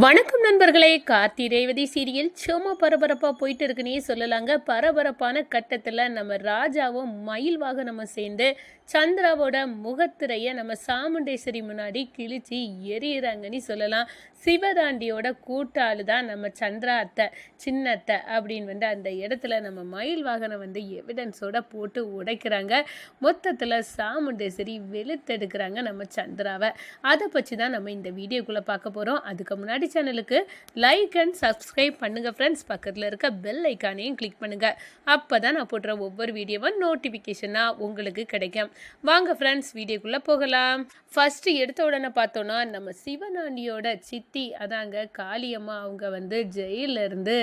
வணக்கம் நண்பர்களே. கார்த்தி ரேவதி சீரியல் சும்மா பரபரப்பாக போயிட்டு இருக்குன்னே சொல்லலாங்க. பரபரப்பான கட்டத்தில் நம்ம ராஜாவும் மயில் நம்ம சேர்ந்து சந்திராவோட முகத்திரையை நம்ம சாமுண்டேஸ்வரி முன்னாடி கிழிச்சு எரியிறாங்கன்னு சொல்லலாம். சிவதாண்டியோட கூட்டாளு தான் நம்ம சந்திரா அத்தை சின்ன அத்தை அப்படின்னு வந்து அந்த இடத்துல நம்ம மயில் வாகனம் வந்து எவிடன்ஸோட போட்டு உடைக்கிறாங்க. மொத்தத்தில் சாமுண்டேஸ்வரி வெளுத்தெடுக்கிறாங்க நம்ம சந்திராவை. அதை பற்றி தான் நம்ம இந்த வீடியோக்குள்ளே பார்க்க போகிறோம் அதுக்கு முன்னாடி சேனலுக்கு லைக் அண்ட் சப்ஸ்கிரைப் பண்ணுங்கள் ஃப்ரெண்ட்ஸ் பக்கத்தில் இருக்க பெல் ஐக்கானையும் கிளிக் பண்ணுங்கள் அப்போ தான் நான் போடுற ஒவ்வொரு வீடியோவும் நோட்டிஃபிகேஷனாக உங்களுக்கு கிடைக்கும். வாங்க ஃப்ரெண்ட்ஸ் வீடியோக்குள்ளே போகலாம். ஃபஸ்ட்டு எடுத்த உடனே பார்த்தோன்னா நம்ம சிவனாண்டியோட சித்தி அதாங்க காளியம்மா அவங்க வந்து ஜெயிலிருந்து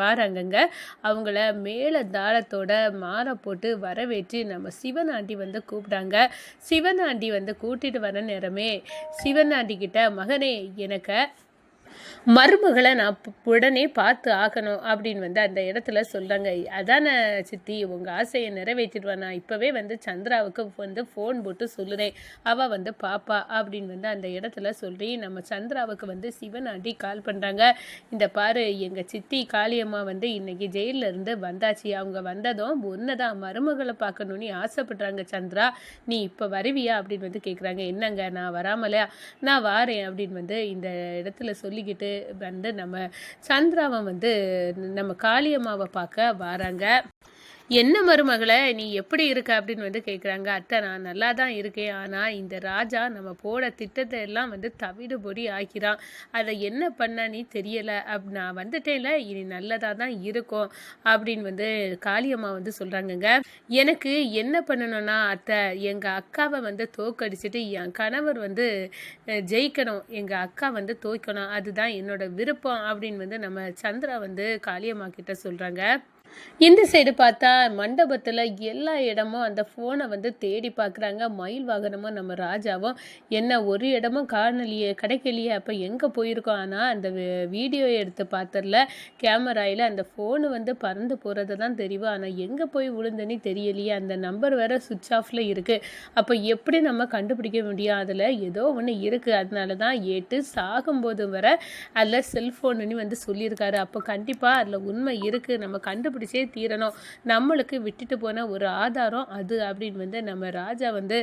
வாராங்கங்க. அவங்கள மேலே தாளத்தோட மாலை போட்டு வரவேற்று நம்ம சிவனாண்டி வந்து கூப்பிட்டாங்க. சிவனாண்டி வந்து கூட்டிகிட்டு வர நேரமே சிவனாண்டி கிட்ட மகனே எனக்கு மருமகளை நான் உடனே பார்த்து ஆகணும் அப்படின்னு வந்து அந்த இடத்துல சொல்கிறாங்க அதானே சித்தி உங்கள் ஆசையை நிறைவேற்றிடுவேன் நான் இப்போவே வந்து சந்திராவுக்கு வந்து ஃபோன் போட்டு சொல்லுறேன். அவள் வந்து பாப்பா அப்படின்னு வந்து அந்த இடத்துல சொல்லி நம்ம சந்திராவுக்கு வந்து சிவன் சிவனாண்டி கால் பண்ணுறாங்க இந்த பாரு எங்கள் சித்தி காளியம்மா வந்து இன்றைக்கி ஜெயிலிருந்து இருந்து வந்தாச்சு. அவங்க வந்ததும் ஒன்னதான் மருமகளை பார்க்கணுன்னு ஆசைப்படுறாங்க சந்திரா. நீ இப்போ வருவியா அப்படின்னு வந்து கேட்குறாங்க என்னங்க நான் வராமலையா நான் வாரேன் அப்படின்னு வந்து இந்த இடத்துல சொல்லிக்கிட்டு வந்து நம்ம சந்திராவை வந்து நம்ம காளியம்மாவை பார்க்க வராங்க. என்ன மருமகளை நீ எப்படி இருக்க? அப்படின்னு வந்து கேட்குறாங்க அத்தை நான் நல்லா தான் இருக்கேன். ஆனால் இந்த ராஜா நம்ம போட திட்டத்தை எல்லாம் வந்து தவிடுபொடி ஆக்கிறான். அதை என்ன பண்ண நீ தெரியலை. அப் நான் வந்துட்டேன்ல. இனி நல்லதாக தான் இருக்கும். அப்படின்னு வந்து காளியம்மா வந்து சொல்கிறாங்கங்க எனக்கு என்ன பண்ணணும்னா அத்தை எங்கள் அக்காவை வந்து தோக்கடிச்சிட்டு என் கணவர் வந்து ஜெயிக்கணும். எங்கள் அக்கா வந்து தோய்க்கணும் அதுதான் என்னோட விருப்பம். அப்படின்னு வந்து நம்ம சந்திரா வந்து காளியம்மா கிட்ட சொல்கிறாங்க இந்த சைடு பார்த்தா மண்டபத்தில் எல்லா இடமும் அந்த ஃபோனை வந்து தேடி பார்க்குறாங்க. மயில் வாகனமும் நம்ம ராஜாவும். என்ன ஒரு இடமும் காணலையே கிடைக்கலையே. அப்போ எங்கே போயிருக்கோம்? ஆனால் அந்த வீடியோ எடுத்து பார்த்ததில் கேமராயில் அந்த ஃபோனு வந்து பறந்து போகிறது தான் தெரியும் ஆனால் எங்கே போய் விழுந்துன்னு தெரியலையே. அந்த நம்பர் வேறு சுவிட்ச் ஆஃபில் இருக்குது அப்போ எப்படி நம்ம கண்டுபிடிக்க முடியும்? அதில் ஏதோ ஒன்று இருக்குது அதனால தான் ஏட்டு சாகும்போது வர அதில் செல்ஃபோனுன்னு வந்து சொல்லியிருக்காரு. அப்போ கண்டிப்பாக அதில் உண்மை இருக்குது நம்ம கண்டுபிடிச்சே தீரணும். நம்மளுக்கு விட்டுட்டு போன ஒரு ஆதாரம் அது அப்படின்னு வந்து நம்ம ராஜா வந்து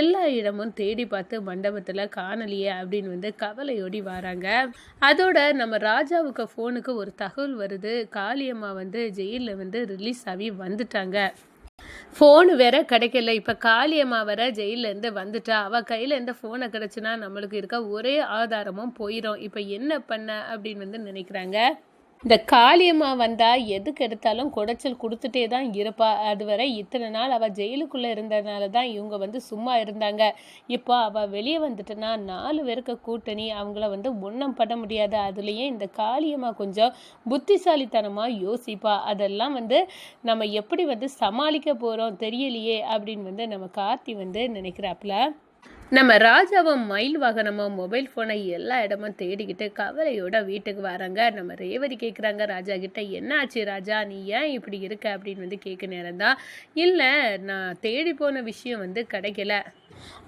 எல்லா இடமும் தேடி பார்த்து மண்டபத்தில் காணலையே அப்படின்னு வந்து கவலையோடி வராங்க. அதோட நம்ம ராஜாவுக்கு ஃபோனுக்கு ஒரு தகவல் வருது. காளியம்மா வந்து ஜெயிலில் வந்து ரிலீஸ் ஆகி வந்துட்டாங்க. ஃபோனு வேற கிடைக்கல. இப்போ காளியம்மா வேற ஜெயிலேருந்து வந்துட்டா. அவள் கையில் எந்த ஃபோனை கிடச்சுன்னா நம்மளுக்கு இருக்க ஒரே ஆதாரமும் போயிடும் இப்போ என்ன பண்ண அப்படின்னு வந்து நினைக்கிறாங்க. இந்த காளியம்மா வந்தா எதுக்கு எடுத்தாலும் குடைச்சல் கொடுத்துட்டே தான் இருப்பா. அதுவரை இத்தனை நாள் அவள் ஜெயிலுக்குள்ளே இருந்ததுனால தான் இவங்க வந்து சும்மா இருந்தாங்க. இப்போ அவள் வெளியே வந்துட்டனா நாலு பேருக்கு கூட்டணி அவங்கள வந்து ஒன்றும் பண்ண முடியாது. அதுலேயும் இந்த காளியம்மா கொஞ்சம் புத்திசாலித்தனமாக யோசிப்பா. அதெல்லாம் வந்து நம்ம எப்படி வந்து சமாளிக்க போகிறோம் தெரியலையே அப்படின்னு வந்து நம்ம கார்த்தி வந்து நினைக்கிறாப்புல. நம்ம ராஜாவும் மயில் வாகனமும் மொபைல் ஃபோனை எல்லா இடமும் தேடிக்கிட்டு கவலையோட வீட்டுக்கு வராங்க. நம்ம ரேவதி கேட்குறாங்க ராஜா கிட்ட என்ன ஆச்சு? ராஜா நீ ஏன் இப்படி இருக்க? அப்படின்னு வந்து கேட்க நேரம் தான். இல்லை நான் தேடி போன விஷயம் வந்து கிடைக்கல.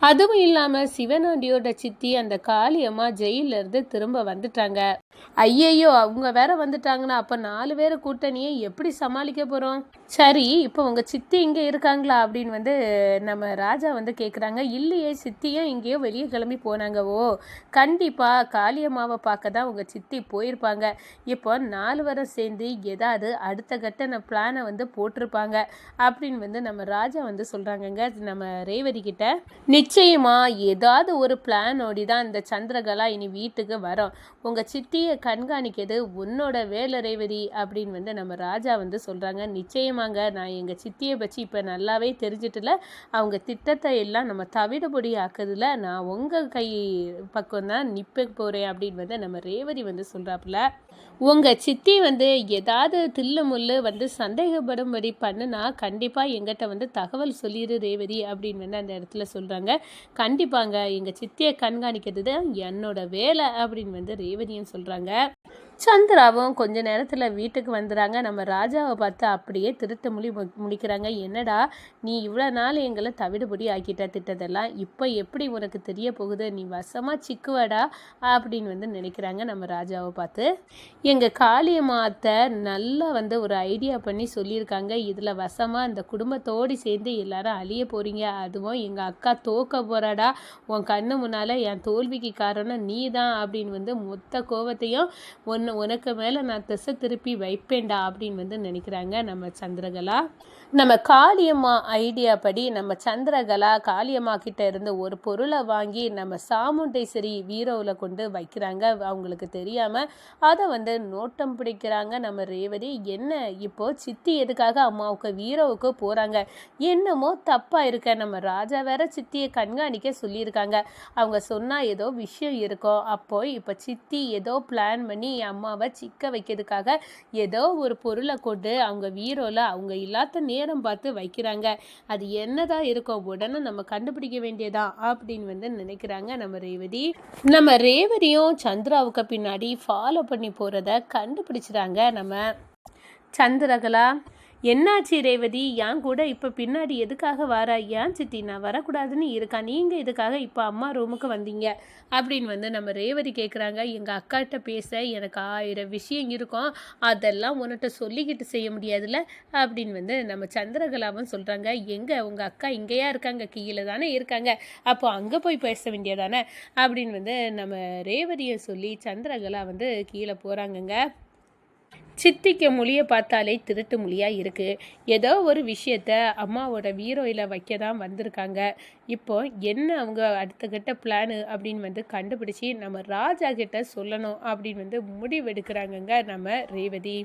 அதுவும் இல்லாமல் சிவனாண்டியோட சித்தி அந்த காளியம்மா ஜெயிலிருந்து இருந்து திரும்ப வந்துட்டாங்க. ஐயையோ அவங்க வேற வந்துட்டாங்கன்னா அப்போ நாலு பேர் கூட்டணியை எப்படி சமாளிக்க போகிறோம் சரி இப்போ உங்கள் சித்தி இங்கே இருக்காங்களா? அப்படின்னு வந்து நம்ம ராஜா வந்து கேட்குறாங்க இல்லையே சித்தியும் இங்கேயோ வெளியே கிளம்பி போனாங்க ஓ கண்டிப்பாக காளியம்மாவை பார்க்க தான் உங்கள் சித்தி போயிருப்பாங்க. இப்போ நாலு வரம் சேர்ந்து ஏதாவது அடுத்த கட்ட பிளானை வந்து போட்டிருப்பாங்க அப்படின்னு வந்து நம்ம ராஜா வந்து சொல்கிறாங்கங்க நம்ம ரேவதி கிட்ட நிச்சயமாக ஏதாவது ஒரு பிளானோடி தான் இந்த சந்திரகலா இனி வீட்டுக்கு வரும். உங்கள் சித்தியை கண்காணிக்கிறது உன்னோட வேலை ரேவதி அப்படின்னு வந்து நம்ம ராஜா வந்து சொல்கிறாங்க நிச்சயமாங்க நான் எங்கள் சித்தியை பற்றி இப்போ நல்லாவே தெரிஞ்சிட்டுல அவங்க திட்டத்தை எல்லாம் நம்ம தவிடுபடி ஆக்குறதுல நான் உங்கள் கை பக்கம் தான் நிற்ப போகிறேன் அப்படின்னு வந்து நம்ம ரேவதி வந்து சொல்கிறாப்புல உங்கள் சித்தி வந்து ஏதாவது தில்லு முள்ளு வந்து சந்தேகப்படும்படி பண்ணுனா கண்டிப்பாக எங்கிட்ட வந்து தகவல் சொல்லிடு ரேவதி அப்படின்னு வந்து அந்த இடத்துல சொல்கிறாங்க கண்டிப்பாங்க எங்கள் சித்தியை கண்காணிக்கிறது தான் என்னோட வேலை அப்படின்னு வந்து ரேவதியும் சொல்கிறாங்க சொல்கிறாங்க சந்திராவும் கொஞ்ச நேரத்தில் வீட்டுக்கு வந்துடுறாங்க நம்ம ராஜாவை பார்த்து அப்படியே திருத்த மொழி முடிக்கிறாங்க. என்னடா நீ இவ்வளோ நாள் எங்களை தவிடுபடி ஆக்கிட்ட திட்டதெல்லாம். இப்போ எப்படி உனக்கு தெரிய போகுது? நீ வசமாக சிக்குவடா? அப்படின்னு வந்து நினைக்கிறாங்க நம்ம ராஜாவை பார்த்து. எங்கள் காளியம்மாத்த நல்லா வந்து ஒரு ஐடியா பண்ணி சொல்லியிருக்காங்க. இதில் வசமாக அந்த குடும்பத்தோடு சேர்ந்து எல்லாரும் அழிய போகிறீங்க அதுவும் எங்கள் அக்கா தோக்க போகிறாடா உன் கண்ணு முன்னால் என் தோல்விக்கு காரணம் நீ தான் அப்படின்னு வந்து மொத்த கோவத்தையும் ஒன்று உனக்கு மேலே நான் திசை திருப்பி வைப்பேன்டா அப்படின்னு வந்து நினைக்கிறாங்க நம்ம சந்திரகலா. நம்ம காளியம்மா ஐடியா படி நம்ம சந்திரகலா காளியம்மா கிட்ட இருந்து ஒரு பொருளை வாங்கி நம்ம சாமுண்டேஸ்வரி வீரோவில் கொண்டு வைக்கிறாங்க. அவங்களுக்கு தெரியாமல் அதை வந்து நோட்டம் பிடிக்கிறாங்க நம்ம ரேவதி. என்ன இப்போது சித்தி எதுக்காக அம்மாவுக்கு வீரோவுக்கு போகிறாங்க என்னமோ தப்பாக இருக்க. நம்ம ராஜா வேற சித்தியை கண்காணிக்க சொல்லியிருக்காங்க. அவங்க சொன்னால் ஏதோ விஷயம் இருக்கும். அப்போ இப்போ சித்தி ஏதோ பிளான் பண்ணி அம்மா அம்மாவை சிக்க வைக்கிறதுக்காக ஏதோ ஒரு பொருளை கொண்டு அவங்க வீரோவில் அவங்க இல்லாத நேரம் பார்த்து வைக்கிறாங்க. அது என்னதான் இருக்கும் உடனே நம்ம கண்டுபிடிக்க வேண்டியதா அப்படின்னு வந்து நினைக்கிறாங்க நம்ம ரேவதி. நம்ம ரேவதியும் சந்திராவுக்கு பின்னாடி ஃபாலோ பண்ணி போகிறத கண்டுபிடிச்சிட்டாங்க நம்ம. சந்திரகலா என்னாச்சு ரேவதி? என் கூட இப்போ பின்னாடி எதுக்காக வாரா? ஏன் சித்தி? நான் வரக்கூடாதுன்னு இருக்கா? நீங்கள் எதுக்காக இப்போ அம்மா ரூமுக்கு வந்தீங்க? அப்படின்னு வந்து நம்ம ரேவதி கேட்குறாங்க எங்கள் அக்காட்ட பேச எனக்கு ஆயிரம் விஷயம் இருக்கும். அதெல்லாம் உன்கிட்ட சொல்லிக்கிட்டு செய்ய முடியாதுல்ல? அப்படின்னு வந்து நம்ம சந்திரகலாவும் சொல்கிறாங்க எங்கே? உங்கள் அக்கா இங்கேயா இருக்காங்க? கீழே தானே இருக்காங்க. அப்போ அங்கே போய் பேச வேண்டியதானே? அப்படின்னு வந்து நம்ம ரேவதியை சொல்லி சந்திரகலா வந்து கீழே போகிறாங்கங்க சித்திக்க மொழியை பார்த்தாலே திருட்டு மொழியாக இருக்குது ஏதோ ஒரு விஷயத்த அம்மாவோட வீரோயில் வைக்க தான் வந்திருக்காங்க. இப்போ என்ன அவங்க அடுத்த பிளானு அப்படின்னு வந்து கண்டுபிடிச்சி நம்ம ராஜா கிட்ட சொல்லணும் அப்படின்னு வந்து முடிவெடுக்கிறாங்கங்க நம்ம ரேவதி.